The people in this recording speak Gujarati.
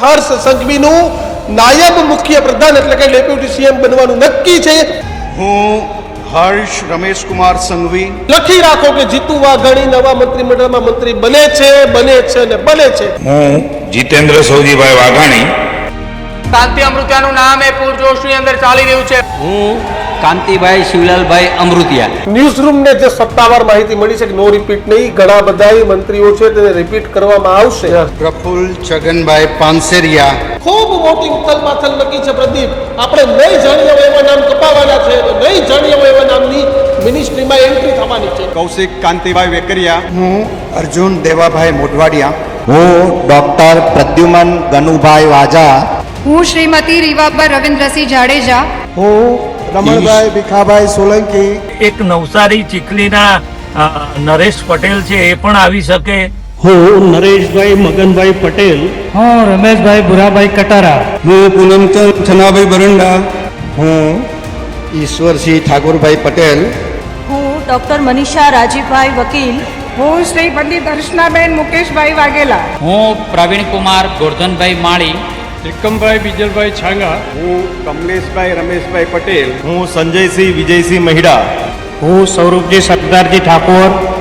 હર્ષ સંઘવીનું નાયબ મુખ્ય પ્રધાન એટલે કે ડેપ્યુટી સીએમ બનવાનું નક્કી છે. હું હર્ષ રમેશકુમાર સંઘવી. લખી રાખો કે જીતુ વાઘાણી નવા મંત્રીમંડળમાં મંત્રી બને છે બને છે અને બને છે. હું જીતેન્દ્ર સૌજીભાઈ વાઘાણી શાંતિ અમૃતિયાનું નામ એ પૂરજોશની અંદર ચાલી રહ્યું છે. હું કાંતિભાઈ શિવલાલભાઈ અમૃતિયા. ન્યૂઝરૂમને જે સત્તાવાર માહિતી મળી છે કે નો રિપીટ નહીં ઘણા બધા મંત્રીઓ છે તેને રિપીટ કરવામાં આવશે. પ્રફુલ છગનભાઈ પાનસેરિયા. ખૂબ મોટી ઉથલ પાથલ નક્કી છે પ્રદીપ. આપણે નહીં જાણીએ હોય એવા નામ કપાવાના છે તો નહીં જાણીએ હોય એવા નામની મિનિસ્ટ્રીમાં એન્ટ્રી થવાની છે. કૌશિક કાંતિભાઈ વેકરિયા. હું અર્જુન દેવાભાઈ મોઢવાડિયા. હું ડોક્ટર પ્રદ્યુમન ગનુભાઈ વાજા. હું શ્રીમતી રીવાબા રવિન્દ્રસિંહ જાડેજા. હું રમણભાઈ ભીખાભાઈ સોલંકી. એક નવસારી ચીખલીના નરેશ પટેલ છે એ પણ આવી શકે. હું નરેશભાઈ મગનભાઈ પટેલ. હું રમેશભાઈ ભુરાભાઈ કટારા. હું પૂનમચંદ છનાભાઈ બરંડા. હું ઈશ્વરસિંહ ઠાકોરભાઈ પટેલ. હું ડોક્ટર મનીષા રાજીભાઈ વકીલ. હું શ્રી પંડિત દર્શનાબેન મુકેશભાઈ વાઘેલા. હું પ્રવીણ કુમાર ગોરધનભાઈ માળી. ત્રિકમભાઈ બીજલભાઈ છાંગા. હું કમલેશભાઈ રમેશભાઈ પટેલ. હું સંજયસિંહ વિજયસિંહ મહિડા. હું સૌરભજી સરદારજી ઠાકોર.